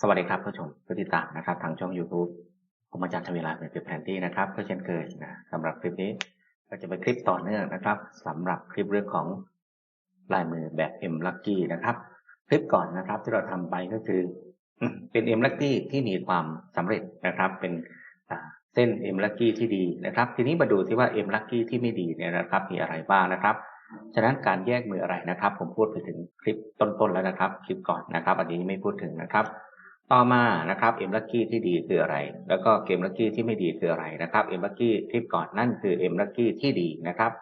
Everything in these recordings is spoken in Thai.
สวัสดีครับผู้ชมผู้ติดตามนะครับ ทางช่อง YouTube ผมอาจารย์ชเวลาเป็นแผนที่นะครับก็เช่นเคยนะสำหรับคลิปนี้ก็จะเป็นคลิปต่อเนื่องนะครับสำหรับคลิปเรื่องของลายมือแบบ M Lucky นะครับ คลิปก่อนนะครับที่เราทำไปก็คือ เป็น M Lucky ที่มีความสำเร็จนะครับ เป็นเส้น M Lucky ที่ดีนะครับ ทีนี้มาดูที่ว่า M Lucky ที่ไม่ดีเนี่ยนะครับ มีอะไรบ้างนะครับฉะนั้นการแยกมืออะไรนะครับ ผมพูดไปถึงคลิปต้นๆแล้วนะครับ คลิปก่อนนะครับ อันนี้ไม่พูดถึงนะครับ ต่อมานะครับเอ็มลักกี้ที่ดีคืออะไร แล้วก็เกมลักกี้ที่ไม่ดีคืออะไรนะครับเอ็มลักกี้คลิปก่อนนั่นคือเอ็มลักกี้ที่ดีนะครับ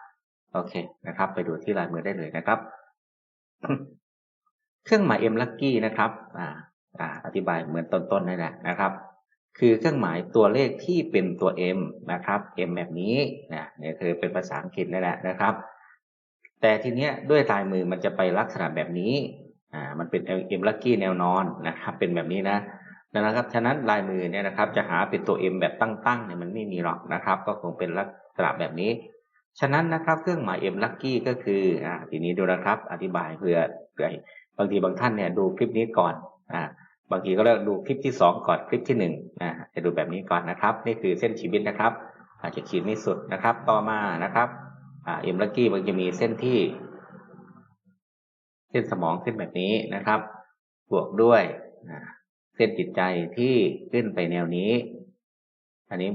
โอเคนะครับ ไปดูที่ลายมือได้เลยนะครับ เครื่องหมายเอ็มลักกี้นะครับ อ่า อ่า อธิบายเหมือนต้นๆนั่แหละนะครับ คือเครื่องหมายตัวเลขที่เป็นตัว M นะครับ M แบบนี้นะเนี่ยคือเป็นภาษาอังกฤษนั่แหละนะครับ แต่ทีเนี้ยด้วยลายมือมันจะไปลักษณะแบบนี้ อ่ามันเป็นเอ็มลักกี้แนวนอนนะครับเป็นแบบนี้นะนะครับฉะนั้นลายมือเนี่ยนะครับจะหาเป็นตัว M แบบตั้งๆเนี่ยมันไม่มีหรอกนะครับ ก็คงเป็นลักษณะแบบนี้ ฉะนั้นนะครับเครื่องหมาย M lucky ก็คืออ่าทีนี้ดูนะครับ อธิบายเพื่อเผื่อบางทีบางท่านเนี่ยดูคลิปนี้ก่อนอ่าบางทีก็เลือกดูคลิปที่สองก่อนคลิปที่หนึ่งอ่าจะดูแบบนี้ก่อนนะครับ นี่คือเส้นชีวิตนะครับ อาจจะขีดไม่สุดนะครับ ต่อมานะครับอ่า M lucky มันจะมีเส้นที่ เส้นสมองขึ้นแบบนี้นะครับ บวกด้วยเส้นจิตใจที่ขึ้นไปแนวนี้ อันนี้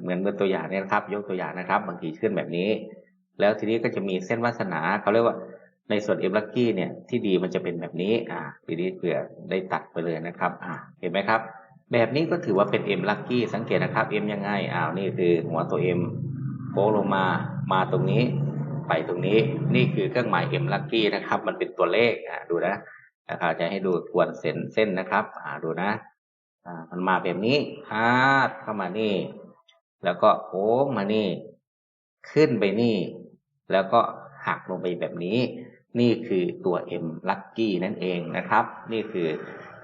เหมือนเมื่อตัวอย่างนี้นะครับ ยกตัวอย่างนะครับ บางทีขึ้นแบบนี้ แล้วทีนี้ก็จะมีเส้นวาสนาเขาเรียกว่าในส่วนเอ็มลักกี้เนี่ยที่ดีมันจะเป็นแบบนี้ อ่าทีนี้เผื่อได้ตัดไปเลยนะครับ อ่า เห็นไหมครับ แบบนี้ก็ถือว่าเป็นเอ็มลักกี้สังเกตนะครับเอ็มยังไงอ้าวนี่คือหัวตัวเอ็มโค้งลงมามาตรงนี้ ไปตรงนี้นี่คือเครื่องหมายเอ็มลักกี้นะครับ มันเป็นตัวเลขอ่าดูนะนะครับจะให้ดูทวนเส้นเส้นนะครับอ่าดูนะอ่ามันมาแบบนี้พาดเข้ามานี่ แล้วก็โค้งมานี่ ขึ้นไปนี่ แล้วก็หักลงไปแบบนี้ นี่คือตัว M Lucky นั่นเองนะครับ นี่คือ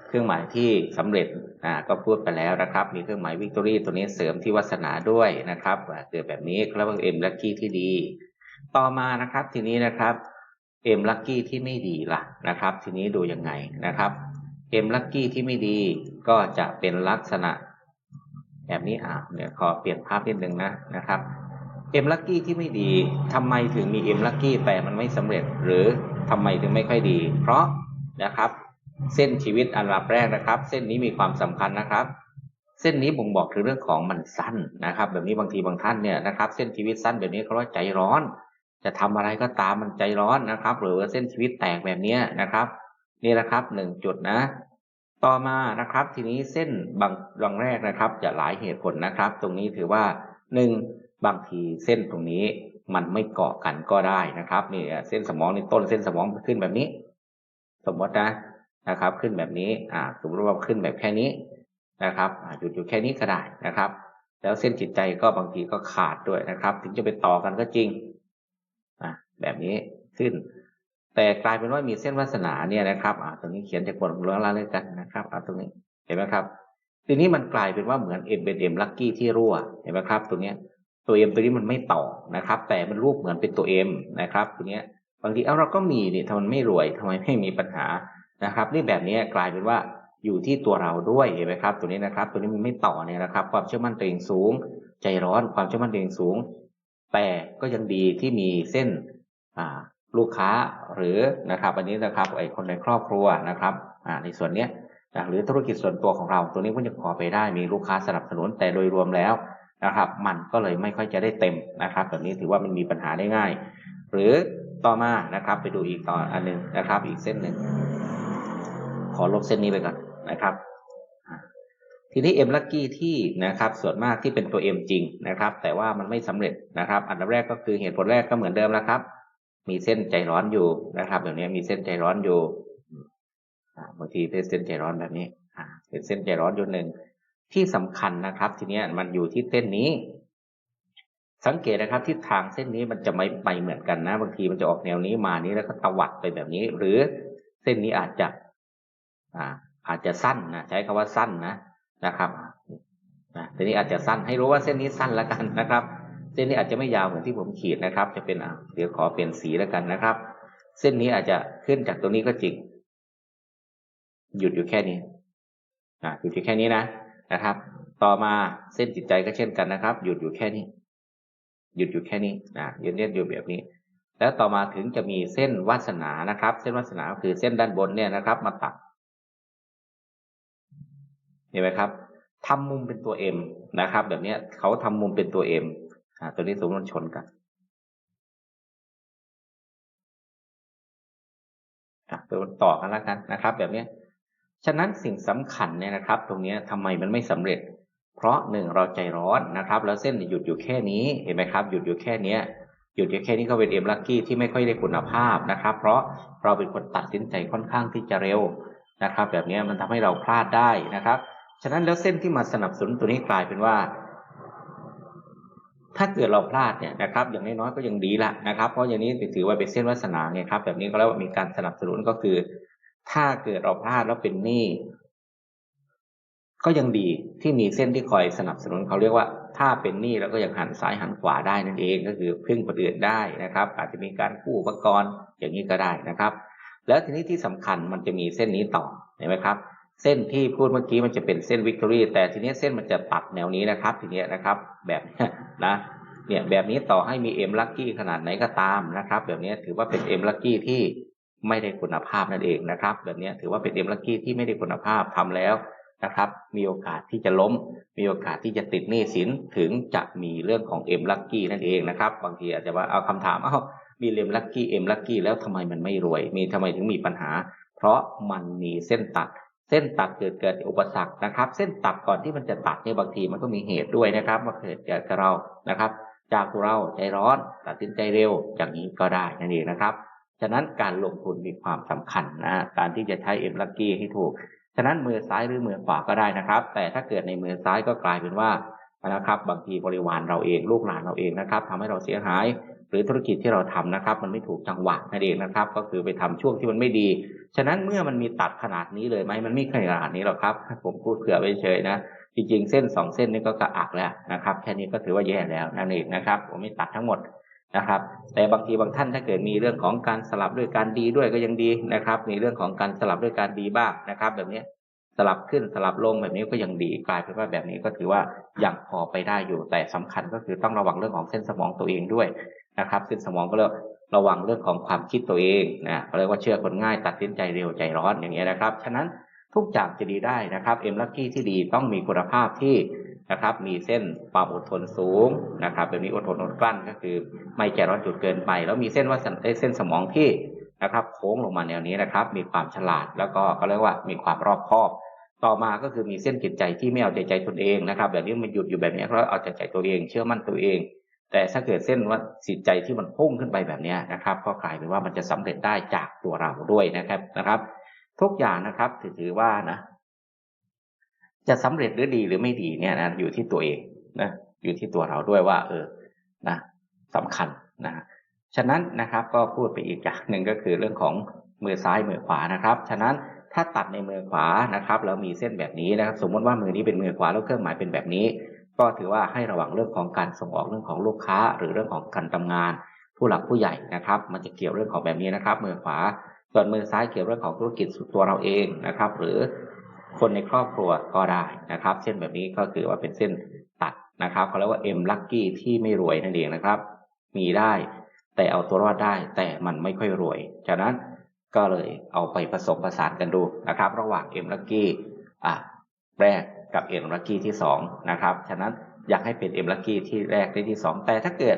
เครื่องหมายที่สำเร็จอ่าก็พูดไปแล้วนะครับ มีเครื่องหมาย Victory ตัวนี้เสริมที่วาสนาด้วยนะครับเกิดแบบนี้เรียกว่า M Lucky ที่ดี ต่อมานะครับทีนี้นะครับ M Lucky ที่ไม่ดีล่ะนะครับ ทีนี้ดูยังไงนะครับ M Lucky ที่ไม่ดีก็จะเป็นลักษณะ แบบนี้อ่าเดี๋ยวขอเปลี่ยนภาพนิดนึงนะนะครับเอ็มลักกี้ที่ไม่ดีทำไมถึงมีเอ็มลักกี้แต่มันไม่สำเร็จ หรือทำไมถึงไม่ค่อยดี เพราะนะครับเส้นชีวิตอันดับแรกนะครับ เส้นนี้มีความสำคัญนะครับ เส้นนี้บ่งบอกถึงเรื่องของมันสั้นนะครับ แบบนี้บางทีบางท่านเนี่ยนะครับ เส้นชีวิตสั้นแบบนี้เขาว่าใจร้อน จะทำอะไรก็ตามมันใจร้อนนะครับ หรือว่าเส้นชีวิตแตกแบบนี้นะครับ นี่นะครับหนึ่งจุดนะ ต่อมานะครับ ทีนี้เส้นบางบางแรกนะครับ จะหลายเหตุผลนะครับ ตรงนี้ถือว่าหนึ่งบางทีเส้นตรงนี้มันไม่เกาะกันก็ได้นะครับนี่เส้นสมองในต้นเส้นสมองขึ้นแบบนี้ สมมตินะนะครับ ขึ้นแบบนี้อ่าสมมติว่าขึ้นแบบแค่นี้นะครับหยุดอยู่แค่นี้ก็ได้นะครับ แล้วเส้นจิตใจก็บางทีก็ขาดด้วยนะครับ ถึงจะไปต่อกันก็จริง อ่าแบบนี้ขึ้น แต่กลายเป็นว่ามีเส้นวาสนาเนี่ยนะครับอ่าตรงนี้เขียนจากบทเรื่องละเลยกันนะครับอ่าตรงนี้เห็นไหมครับ ทีนี้มันกลายเป็นว่าเหมือนเอ็มเป็นเอ็มลักกี้ที่รั่วเห็นไหมครับตัวนี้ตัวเอ็มตัวนี้มันไม่ต่อนะครับ แต่มันรูปเหมือนเป็นตัวเอ็มนะครับตัวนี้บางทีเอาเราก็มีนี่ทำไมไม่รวยทำไมไม่มีปัญหานะครับ นี่แบบนี้กลายเป็นว่าอยู่ที่ตัวเราด้วยเห็นไหมครับ ตัวนี้นะครับ ตัวนี้มันไม่ต่อเนี่ยนะครับ ความเชื่อมั่นตัวเองสูง ใจร้อนความเชื่อมั่นตัวเองสูง แต่ก็ยังดีที่มีเส้นลูกค้าหรือนะครับ อันนี้นะครับไอคนในครอบครัวนะครับในส่วนเนี้ยหรือธุรกิจส่วนตัวของเรา ตัวนี้ก็ยังพอไปได้มีลูกค้าสนับสนุนแต่โดยรวมแล้วนะครับ มันก็เลยไม่ค่อยจะได้เต็มนะครับ แบบนี้ถือว่ามันมีปัญหาได้ง่าย หรือต่อมานะครับ ไปดูอีกต่ออันนึงนะครับ อีกเส้นหนึ่งขอลบเส้นนี้ไปก่อนนะครับ ทีนี้เอ็มลักกี้ที่นะครับส่วนมากที่เป็นตัวเอ็มจริงนะครับ แต่ว่ามันไม่สำเร็จนะครับ อันดับแรกก็คือเหตุผลแรกก็เหมือนเดิมแล้วครับ มีเส้นใจร้อนอยู่นะครับแบบนี้มีเส้นใจร้อนอยู่บางทีเป็นเส้นใจร้อนแบบนี้เป็นเส้นใจร้อนอยู่หนึ่งที่สำคัญนะครับ ทีนี้มันอยู่ที่เส้นนี้ สังเกตนะครับทิศทางเส้นนี้มันจะไม่ไปเหมือนกันนะ บางทีมันจะออกแนวนี้มานี้แล้วก็ตวัดไปแบบนี้ หรือเส้นนี้อาจจะ อ่า อาจจะสั้นนะใช้คำว่าสั้นนะ นะครับนะทีนี้อาจจะสั้นให้รู้ว่าเส้นนี้สั้นแล้วกันนะครับ เส้นนี้อาจจะไม่ยาวเหมือนที่ผมขีดนะครับ จะเป็นอ่าเดี๋ยวขอเปลี่ยนสีแล้วกันนะครับ เส้นนี้อาจจะขึ้นจากตรงนี้ก็จริง หยุดอยู่แค่นี้อ่าหยุดอยู่แค่นี้นะนะครับ ต่อมาเส้นจิตใจก็เช่นกันนะครับ หยุดอยู่แค่นี้ หยุดอยู่แค่นี้นะหยุดเนี่ยอยู่แบบนี้ แล้วต่อมาถึงจะมีเส้นวาสนานะครับ เส้นวาสนาคือเส้นด้านบนเนี่ยนะครับ มาตัด เห็นไหมครับทำมุมเป็นตัวเอ็มนะครับ แบบเนี้ยเขาทำมุมเป็นตัวเอ็มอ่าตัวนี้สมมติชนกันอะตัวต่อกันแล้วกันนะครับ แบบเนี้ยฉะนั้นสิ่งสำคัญเนี่ยนะครับ ตรงเนี้ยทำไมมันไม่สำเร็จ เพราะหนึ่งเราใจร้อนนะครับ แล้วเส้นหยุดอยู่แค่นี้เห็นไหมครับ หยุดอยู่แค่เนี้ยหยุดอยู่แค่นี้ก็เป็นเอ็มลักกี้ที่ไม่ค่อยได้คุณภาพนะครับ เพราะเราเป็นคนตัดสินใจค่อนข้างที่จะเร็วนะครับ แบบนี้มันทำให้เราพลาดได้นะครับ ฉะนั้นแล้วเส้นที่มาสนับสนุนตัวนี้กลายเป็นว่า ถ้าเกิดเราพลาดเนี่ยนะครับ อย่างน้อยๆก็ยังดีละนะครับ เพราะอย่างนี้ถือว่าเป็นเส้นวาสนาไงครับ แบบนี้ก็แล้วามีการสนับสนุนก็คือ ถ้าเกิดเราพลาดแล้วเป็นหนี้ก็ยังดีที่มีเส้นที่คอยสนับสนุนเขาเรียกว่า ถ้าเป็นหนี้แล้วก็ยังหันซ้ายหันขวาได้นั่นเองก็คือพึ่งคนอื่นได้นะครับ อาจจะมีการกู้อุปกรณ์อย่างนี้ก็ได้นะครับ แล้วทีนี้ที่สำคัญมันจะมีเส้นนี้ต่อเห็นไหมครับ เส้นที่พูดเมื่อกี้มันจะเป็นเส้นวิกตอรี่แต่ทีนี้เส้นมันจะตัดแนวนี้นะครับ ทีนี้นะครับ แบบนี้นะเนี่ยแบบนี้ต่อให้มีเอ็มลักกี้ขนาดไหนก็ตามนะครับ แบบนี้ถือว่าเป็นเอ็มลักกี้ที่ไม่ได้คุณภาพนั่นเองนะครับ แบบนี้ถือว่าเป็นเอ็มลักกี้ที่ไม่ได้คุณภาพทำแล้วนะครับ มีโอกาสที่จะล้ม มีโอกาสที่จะติดหนี้สินถึงจะมีเรื่องของเอ็มลักกี้นั่นเองนะครับ บางทีอาจจะว่าเอาคำถามเอ้ามีเอ็มลักกี้เอ็มลักกี้แล้วทำไมมันไม่รวย มีทำไมถึงมีปัญหา เพราะมันมีเส้นตัด เส้นตัดเกิดเกิดอุปสรรคนะครับ เส้นตัดก่อนที่มันจะตัดเนี่ยบางทีมันก็มีเหตุด้วยนะครับมาเกิดเกิดกับเรานะครับ จากเราใจร้อนตัดสินใจเร็วอย่างนี้ก็ได้นั่นเองนะครับ ฉะนั้นการลงทุนมีความสำคัญนะการที่จะใช้เอ็มลักกี้ให้ถูก ฉะนั้นมือซ้ายหรือมือขวาก็ได้นะครับ แต่ถ้าเกิดในมือซ้ายก็กลายเป็นว่านะครับ บางทีบริวารเราเองลูกหลานเราเองนะครับทำให้เราเสียหาย หรือธุรกิจที่เราทำนะครับ มันไม่ถูกจังหวะนั่นเองนะครับ ก็คือไปทำช่วงที่มันไม่ดี ฉะนั้นเมื่อมันมีตัดขนาดนี้เลยไหมมันไม่ขนาดนี้หรอกครับ ผมพูดเผื่อไว้เฉยนะจริงๆ เส้นสองเส้นนี้ก็กระอักแล้วนะครับแค่นี้ก็ถือว่าแย่แล้วนั่นเองนะครับ ผมไม่ตัดทั้งหมดนะครับ แต่บางทีบางท่านถ้าเกิดมีเรื่องของการสลับด้วยการดีด้วยก็ยังดีนะครับ มีเรื่องของการสลับด้วยการดีบ้างนะครับ แบบนี้สลับขึ้นสลับลงแบบนี้ก็ยังดีกลายเป็นว่าแบบนี้ก็ถือว่ายังพอไปได้อยู่แต่สำคัญก็คือต้องระวังเรื่องของเส้นสมองตัวเองด้วย นะครับเส้นสมองก็เรียกระวังเรื่องของความคิดตัวเองนะเขาเรียกว่าเชื่อคนง่ายตัดสินใจเร็วใจร้อนอย่างเงี้ยนะครับ ฉะนั้นทุกอย่างจะดีได้นะครับเอ็มลักกี้ที่ดีต้องมีคุณภาพที่นะครับ มีเส้นความอดทนสูงนะครับแบบนี้อดทนอดกลั้นก็คือ ไม่ใจร้อนจุดเกินไป แล้วมีเส้นว่าเส้นสมองที่นะครับ โค้งลงมาแนวนี้นะครับ มีความฉลาดแล้วก็เขาเรียกว่ามีความรอบคอบ ต่อมาก็คือมีเส้นจิตใจที่ไม่เอาใจใจตนเองนะครับ แบบนี้มันหยุดอยู่แบบนี้เพราะเอาใจใจตัวเอง เชื่อมั่นตัวเอง แต่ถ้าเกิดเส้นว่าจิตใจที่มันพุ่งขึ้นไปแบบนี้นะครับ ก็กลายเป็นว่ามันจะสำเร็จได้จากตัวเราด้วยนะครับนะครับ ทุกอย่างนะครับถือว่านะ จะสำเร็จหรือดีหรือไม่ดีเนี่ยนะอยู่ที่ตัวเองนะอยู่ที่ตัวเราด้วยว่า เออนะสำคัญนะฉะนั้นนะครับก็พูดไปอีกอย่างหนึ่งก็คือเรื่องของมือซ้ายมือขวานะครับ ฉะนั้นถ้าตัดในมือขวานะครับแล้วมีเส้นแบบนี้นะครับ สมมติว่ามือนี้เป็นมือขวาแล้วเครื่องหมายเป็นแบบนี้ ก็ถือว่าให้ระวังเรื่องของการส่งออกเรื่องของลูกค้า หรือเรื่องของการทำงาน ผู้หลักผู้ใหญ่นะครับ มันจะเกี่ยวเรื่องของแบบนี้นะครับ มือขวาส่วนมือซ้ายเกี่ยวเรื่องของธุรกิจสุดตัวเราเองนะครับ หรือคนในครอบครัวก็ได้นะครับ เส้นแบบนี้ก็คือว่าเป็นเส้นตัดนะครับเขาเรียกว่าเอ็มลักกี้ที่ไม่รวยนั่นเองนะครับ มีได้แต่เอาตัวรอดได้แต่มันไม่ค่อยรวย ฉะนั้นก็เลยเอาไปผสมผสานกันดูนะครับ ระหว่างเอ็มลักกี้อะแรก กับเอ็มลักกี้ที่สองนะครับ ฉะนั้นอยากให้เป็นเอ็มลักกี้ที่แรกได้ที่สองแต่ถ้าเกิด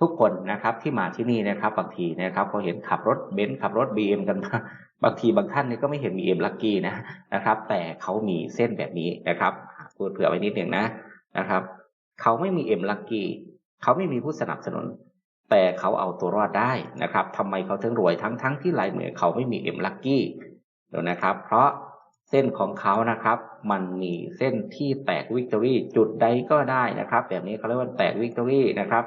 ทุกคนนะครับที่มาที่นี่นะครับบางทีนะครับเขาเห็นขับรถเบนซ์ขับรถบีเอ็มกันบางทีบางท่านนี่ก็ไม่เห็นมีเอ็มลักกี้นะนะครับ แต่เขามีเส้นแบบนี้นะครับพูดเผื่อไว้นิดหนึ่งนะนะครับเขาไม่มีเอ็มลักกี้เขาไม่มีผู้สนับสนุน แต่เขาเอาตัวรอดได้นะครับทำไมเขาถึงรวยทั้งทั้งที่ลายมือเขาไม่มีเอ็มลักกี้ดูนะครับ เพราะ เส้นของเขานะครับ มันมีเส้นที่แตกวิกตอรี่จุดใดก็ได้นะครับ แบบนี้เขาเรียกว่าแตกวิกตอรี่นะครับ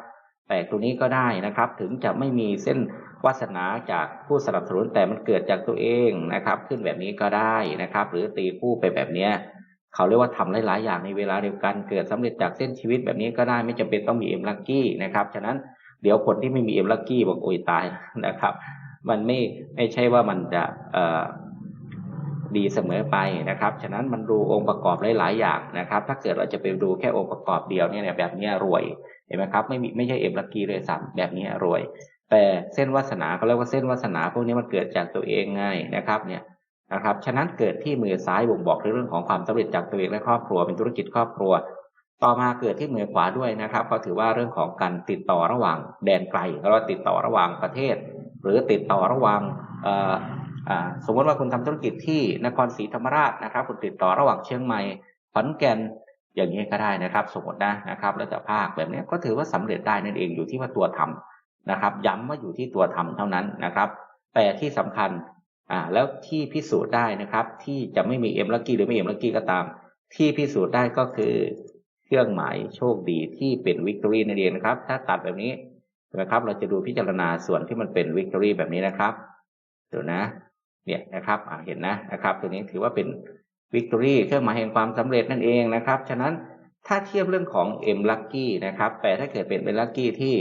แตกตัวนี้ก็ได้นะครับ ถึงจะไม่มีเส้นวาสนาจากผู้สนับสนุนแต่มันเกิดจากตัวเองนะครับ ขึ้นแบบนี้ก็ได้นะครับ หรือตีคู่ไปแบบเนี้ยเขาเรียกว่าทำหลาย ๆ อย่างในเวลาเดียวกันเกิดสำเร็จจากเส้นชีวิตแบบนี้ก็ได้ไม่จำเป็นต้องมีเอ็มลักกี้นะครับฉะนั้นเดี๋ยวคนที่ไม่มีเอ็มลักกี้บอกโอ้ยตายนะครับ มันไม่ไม่ใช่ว่ามันจะเอ่อ ดีเสมอไปนะครับ ฉะนั้นมันดูองค์ประกอบหลาย ๆ อย่างนะครับ ถ้าเกิดเราจะไปดูแค่องค์ประกอบเดียวเนี่ยแบบนี้รวยเห็นไหมครับไม่มีไม่ใช่เอ็มลักกี้เลยซ้ำแบบนี้รวย แต่เส้นวาสนาเขาเรียกว่าเส้นวาสนาพวกนี้มันเกิดจากตัวเองไงนะครับเนี่ยนะครับฉะนั้นเกิดที่มือซ้ายบ่งบอกเรื่องของความสำเร็จจากตัวเองและครอบครัวเป็นธุรกิจครอบครัว ต่อมาเกิดที่มือขวาด้วยนะครับ ก็ถือว่าเรื่องของการติดต่อระหว่างแดนไกลเราติดต่อระหว่างประเทศ หรือติดต่อระหว่างเอ่อ สมมติว่าคุณทำธุรกิจที่นครศรีธรรมราชนะครับ คุณติดต่อระหว่างเชียงใหม่ขอนแก่นอย่างนี้ก็ได้นะครับ สมมตินะนะครับ แล้วแต่ภาคแบบนี้ก็ถือว่าสำเร็จได้นั่นเองอยู่ที่ว่าตัวทำนะครับ ย้ำว่าอยู่ที่ตัวทำเท่านั้นนะครับ แต่ที่สำคัญอ่าแล้วที่พิสูจน์ได้นะครับ ที่จะไม่มีเอ็มลักกี้หรือไม่เอ็มลักกี้ก็ตาม ที่พิสูจน์ได้ก็คือเครื่องหมายโชคดีที่เป็นวิกตอรี่นั่นเองนะครับ ถ้าตัดแบบนี้นะครับ เราจะดูพิจารณาส่วนที่มันเป็นวิกตอรี่แบบนี้นะครับดูนะ เนี่ยนะครับเห็นนะนะครับ ตัวนี้ถือว่าเป็นวิกตอรี่เครื่องหมายแห่งความสำเร็จนั่นเองนะครับ ฉะนั้นถ้าเทียบเรื่องของ M Lucky นะครับ แต่ถ้าเกิดเป็นเป็น Lucky ที่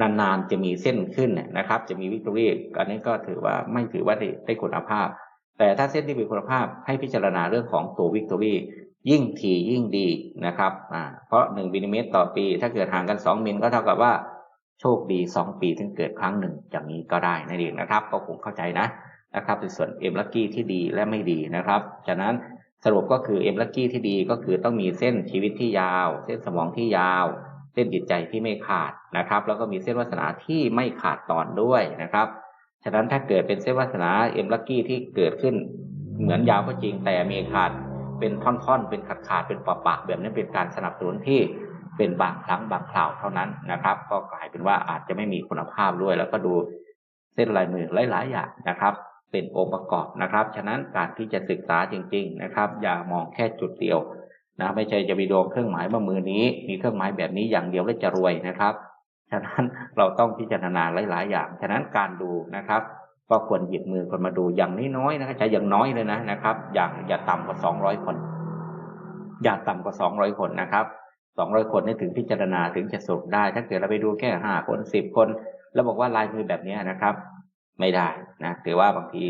นานๆจะมีเส้นขึ้นเนี่ยนะครับ จะมีวิกตอรี่อันนี้ก็ถือว่าไม่ถือว่าได้ได้คุณภาพ แต่ถ้าเส้นที่มีคุณภาพให้พิจารณาเรื่องของตัววิกตอรี่ยิ่งถี่ยิ่งดีนะครับอ่าเพราะ1มิลลิเมตรต่อปี ถ้าเกิดห่างกัน 2มิลก็เท่ากับว่าโชคดี 2 ปีถึงเกิดครั้งหนึ่งอย่างนี้ก็ได้นั่นเองนะครับ ก็คงเข้าใจนะ นะครับในส่วน M Lucky ที่ดีและไม่ดีนะครับฉะนั้นสรุปก็คือ M Lucky ที่ดีก็คือต้องมีเส้นชีวิตที่ยาว เส้นสมองที่ยาว เส้นจิตใจที่ไม่ขาดนะครับ แล้วก็มีเส้นวาสนาที่ไม่ขาดตอนด้วยนะครับฉะนั้นถ้าเกิดเป็นเส้นวาสนา M Lucky ที่เกิดขึ้น เหมือนยาวก็จริงแต่มีขาดเป็นท่อนๆ เป็นขาดขาดเป็นปะปะแบบนั้เป็นการสนับสนุนที่เป็นบางครั้งบางคราวเท่านั้นนะครับ ก็กลายเป็นว่าอาจจะไม่มีคุณภาพด้วย แล้วก็ดูเส้นลายมือหลายๆอย่างนะครับ เป็นองค์ประกอบนะครับ ฉะนั้นการที่จะศึกษาจริง ๆนะครับ อย่ามองแค่จุดเดียวนะไม่ใช่จะไปโดนเครื่องหมายว่ามือนี้ มีเครื่องหมายแบบนี้อย่างเดียวแล้วจะรวยนะครับ ฉะนั้นเราต้องพิจารณาหลาย ๆ อย่าง ฉะนั้นการดูนะครับ ก็ควรหยิบมือคนมาดูอย่างน้อยๆนะครับจะอย่างน้อยเลยนะนะครับ อย่างอย่าต่ำกว่าสองร้อยคน อย่าต่ำกว่าสองร้อยคนนะครับสองร้อยคนนี่ถึงพิจารณาถึงจะสรุปได้ ถ้าเกิดเราไปดูแค่ห้าคนสิบคน แล้วบอกว่าลายมือแบบนี้นะครับ ไม่ได้นะถือว่าบางที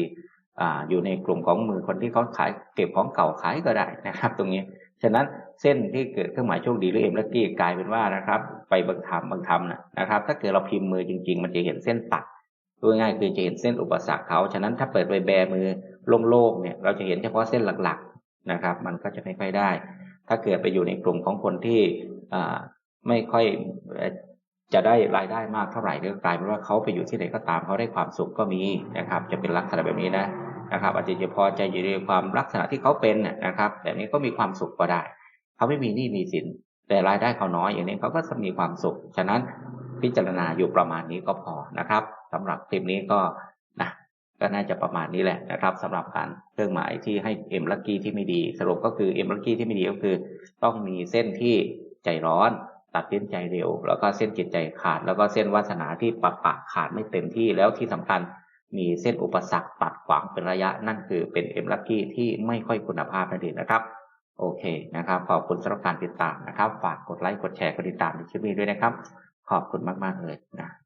ออยู่ในกลุ่มของมือคนที่เขาขายเก็บของเก่าขายก็ได้นะครับ ตรงนี้ฉะนั้นเส้นที่เกิดเครื่องหมายโชคดีหรือเอ็มลักกี้กลายเป็นว่านะครับ ไปบางทำบางทำนะนะครับ ถ้าเกิดเราพิมพ์มือจริง ๆ มันจะเห็นเส้นตัดพูดง่ายคือจะเห็นเส้นอุปสรรคเขาฉะนั้นถ้าเปิดไปแบมือโล่งๆเนี่ยเราจะเห็นเฉพาะเส้นหลักๆนะครับ มันก็จะไม่ค่อยได้ ถ้าเกิดไปอยู่ในกลุ่มของคนที่ไม่ค่อย จะได้รายได้มากเท่าไหร่ก็กลายเป็นว่าเขาไปอยู่ที่ไหนก็ตามเขาได้ความสุขก็มีนะครับ จะเป็นลักษณะแบบนี้นะนะครับ อาจจะพอใจอยู่ในความลักษณะที่เขาเป็นนะครับแบบนี้ก็มีความสุขก็ได้ เขาไม่มีหนี้มีสินแต่รายได้เขาน้อยอย่างนี้เขาก็จะมีความสุข ฉะนั้นพิจารณาอยู่ประมาณนี้ก็พอนะครับสำหรับคลิปนี้ก็นะก็น่าจะประมาณนี้แหละนะครับสำหรับการเครื่องหมายที่ให้เอ็มลักกี้ที่ไม่ดี สรุปก็คือเอ็มลักกี้ที่ไม่ดีก็คือ ต้องมีเส้นที่ใจร้อน ตัดเส้นใจเร็ว แล้วก็เส้นจิตใจขาด แล้วก็เส้นวาสนาที่ปะปะขาดไม่เต็มที่แล้วที่สำคัญมีเส้นอุปสรรคตัดขวางเป็นระยะนั่นคือเป็นเอ็มลักกี้ที่ไม่ค่อยคุณภาพนั่นเองนะครับ โอเคนะครับ ขอบคุณสำหรับการติดตามนะครับ ฝากกดไลค์กดแชร์กดติดตามในคลิปนี้ด้วยนะครับ ขอบคุณมาก ๆ เลยนะ